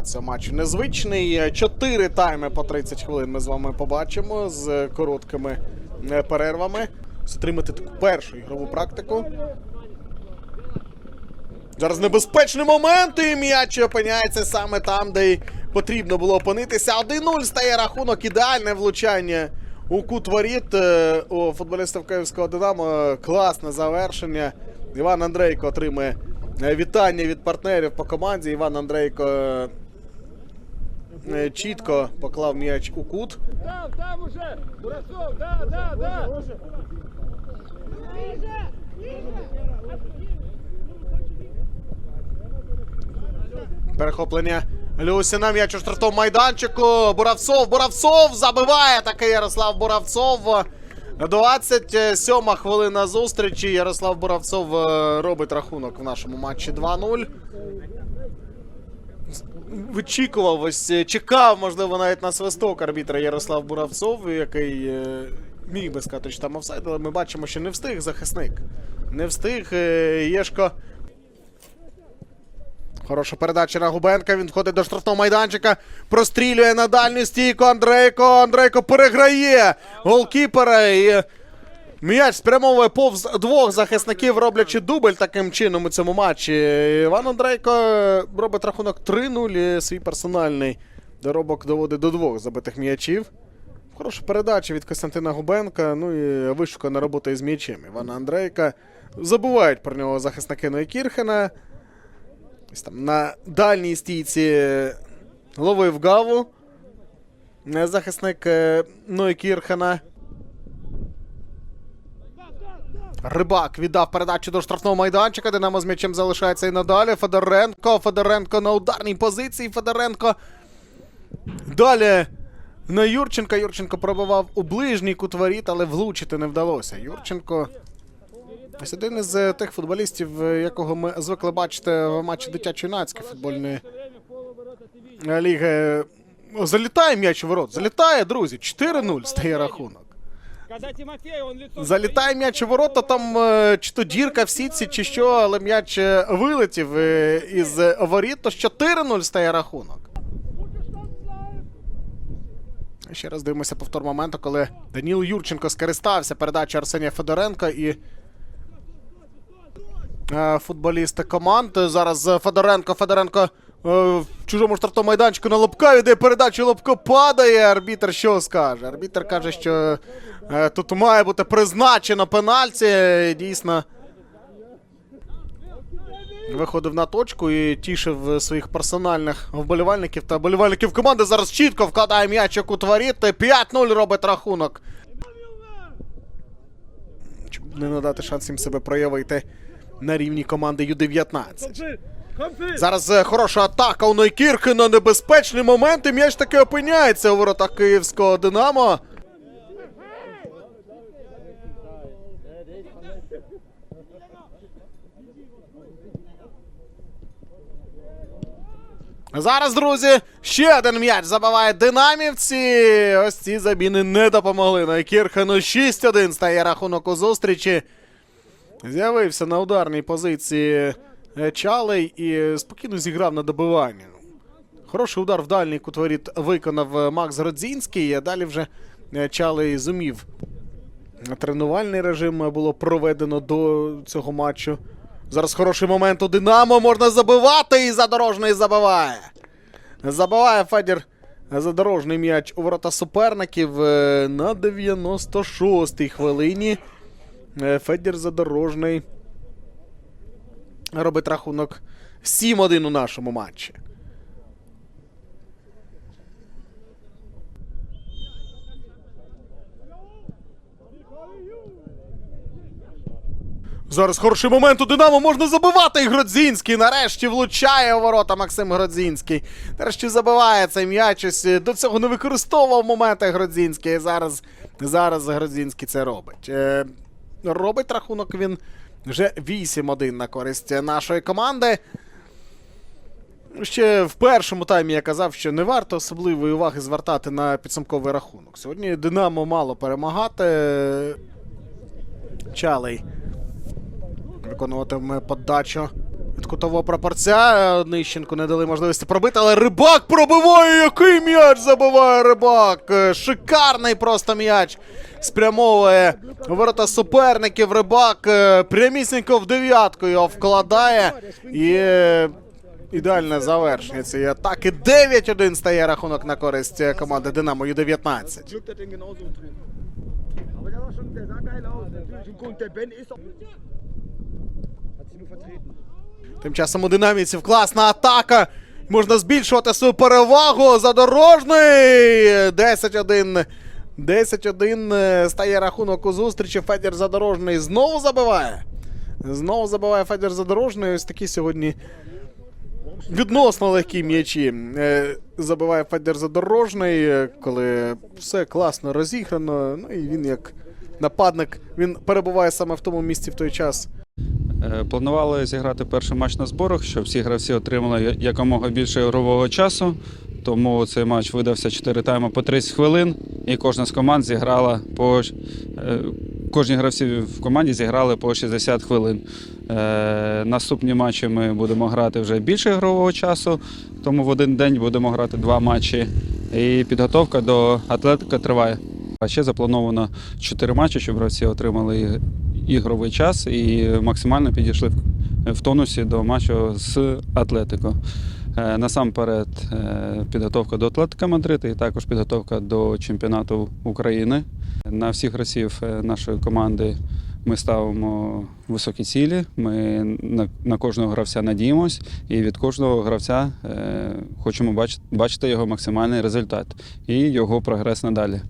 цього матчу незвичний. Чотири тайми по 30 хвилин ми з вами побачимо з короткими е, перервами. Затримати таку першу ігрову практику. Зараз небезпечний момент, і м'яч опиняється саме там, де й потрібно було опинитися. 1-0 стає рахунок, ідеальне влучання у кут воріт е, у футболістів Київського Динамо. Класне завершення. Іван Андрейко отримує е, вітання від партнерів по команді. Іван Андрейко чітко поклав м'яч у кут. Там, там уже! Бурасов, да, да, да! Перехоплення Люсіна м'яч у штрафному майданчику. Буравцов, Буравцов забиває такий Ярослав Буравцов. 27 хвилина зустрічі. Ярослав Буравцов е, робить рахунок в нашому матчі 2-0. Вичікував ось, е, чекав, можливо, навіть на свисток арбітра Ярослав Буравцов, який е, міг би сказати, що там офсайд, але ми бачимо, що не встиг захисник. Не встиг е, Єшко Хороша передача на Губенка. Він входить до штрафного майданчика. Прострілює на дальню стійку. Андрейко. Андрейко переграє голкіпера. І м'яч спрямовує повз двох захисників, роблячи дубль таким чином у цьому матчі. Іван Андрейко робить рахунок 3-0. Свій персональний доробок доводить до двох забитих м'ячів. Хороша передача від Костянтина Губенка. Ну і вишукана робота із м'ячем. Івана Андрейка. Забувають про нього захисники Нойкірхена. Ось там на дальній стійці ловив гаву. Е, Захисник е, Нойкірхена. Рибак віддав передачу до штрафного майданчика. Динамо з м'ячем залишається і надалі. Федоренко. Федоренко на ударній позиції. Федоренко. Далі на Юрченка. Юрченко пробивав у ближній кут воріт, але влучити не вдалося. Юрченко. Ось один із е, тих футболістів, е, якого ми звикли бачити в матчі дитячо-юнацької футбольної е, ліги. Залітає м'яч у ворот. Залітає, друзі. 4-0 стає рахунок. Залітає м'яч у ворота, там е, чи то дірка в сітці, чи що, але м'яч е, вилетів е, із воріт, то 4-0 стає рахунок. Ще раз дивимося повтор моменту, коли Даніл Юрченко скористався передачі Арсенія Федоренка і футболісти команд. Зараз Федоренко, Федоренко в чужому штрафному майданчику на Лобка йде передачу, Лобко падає. Арбітр що скаже? Арбітр каже, що е, тут має бути призначено пенальті. Дійсно. Виходив на точку і тішив своїх персональних вболівальників та вболівальників команди. Зараз чітко вкладає м'ячик у воріт. 5-0 робить рахунок. Щоб не надати шанс їм себе проявити на рівні команди Ю-19. Зараз е, хороша атака у Нойкірхена, небезпечний момент, і м'яч таки опиняється у воротах київського Динамо. Зараз, друзі, ще один м'яч забиває динамівці. Ось ці заміни не допомогли. Нойкірхену 6-1 стає рахунок у зустрічі. З'явився на ударній позиції Чалей і спокійно зіграв на добивання. Хороший удар в дальній кут воріт виконав е, Макс Гродзінський, а далі вже е, Чалей зумів. Тренувальний режим е, було проведено до цього матчу. Зараз хороший момент у Динамо, можна забивати, і задорожний забиває. Забиває Федір задорожний м'яч у ворота суперників е, на 96-й хвилині. Е, Федір Задорожний робить рахунок 7-1 у нашому матчі. Зараз хороший момент у Динамо можна забивати. І Гродзінський нарешті влучає у ворота Максим Гродзінський. Нарешті забиває цей м'яч. Ось е, До цього не використовував моменти Гродзінський. Зараз, зараз Гродзінський це робить. Е, робить рахунок він вже 8-1 на користь нашої команди. Ще в першому таймі я казав, що не варто особливої уваги звертати на підсумковий рахунок. Сьогодні Динамо мало перемагати. Чалей виконуватиме подачу Від кутового прапорця е, Нищенку не дали можливості пробити, але рибак пробиває, який м'яч забиває рибак. Шикарний просто м'яч. Спрямовує ворота суперників. Рибак е, прямісінько в дев'ятку його вкладає. І е, ідеальне завершення цієї атаки. 9-1 стає рахунок на користь е, команди Динамо Ю-19. Glück, der den genauso trifft. Aber der war schon, der sah geil aus. Natürlich. Und guck, der Ben ist doch. Hat sich nur vertreten. Тим часом у динамівців класна атака. Можна збільшувати свою перевагу. Задорожний. 10-1. 10-1 е, стає рахунок у зустрічі. Федір Задорожний знову забиває. Знову забиває Федір Задорожний. Ось такі сьогодні відносно легкі м'ячі. Е, Забиває Федір Задорожний, е, коли все класно розіграно. Ну і він як нападник він перебуває саме в тому місці в той час. Планували зіграти перший матч на зборах, щоб всі гравці отримали якомога більше ігрового часу. Тому цей матч видався 4 тайми по 30 хвилин, і кожна з команд зіграла по е, кожні гравці в команді зіграли по 60 хвилин. Е, Наступні матчі ми будемо грати вже більше ігрового часу, тому в один день будемо грати два матчі. І підготовка до атлетика триває. А ще заплановано 4 матчі, щоб гравці отримали ігровий час і максимально підійшли в- тонусі до матчу з Атлетико. Е, Насамперед е, підготовка до Атлетика Мадрид і також підготовка до чемпіонату України. На всіх гравців е, нашої команди ми ставимо високі цілі. Ми на, кожного гравця надіємось, і від кожного гравця хочемо бачити його максимальний результат і його прогрес надалі.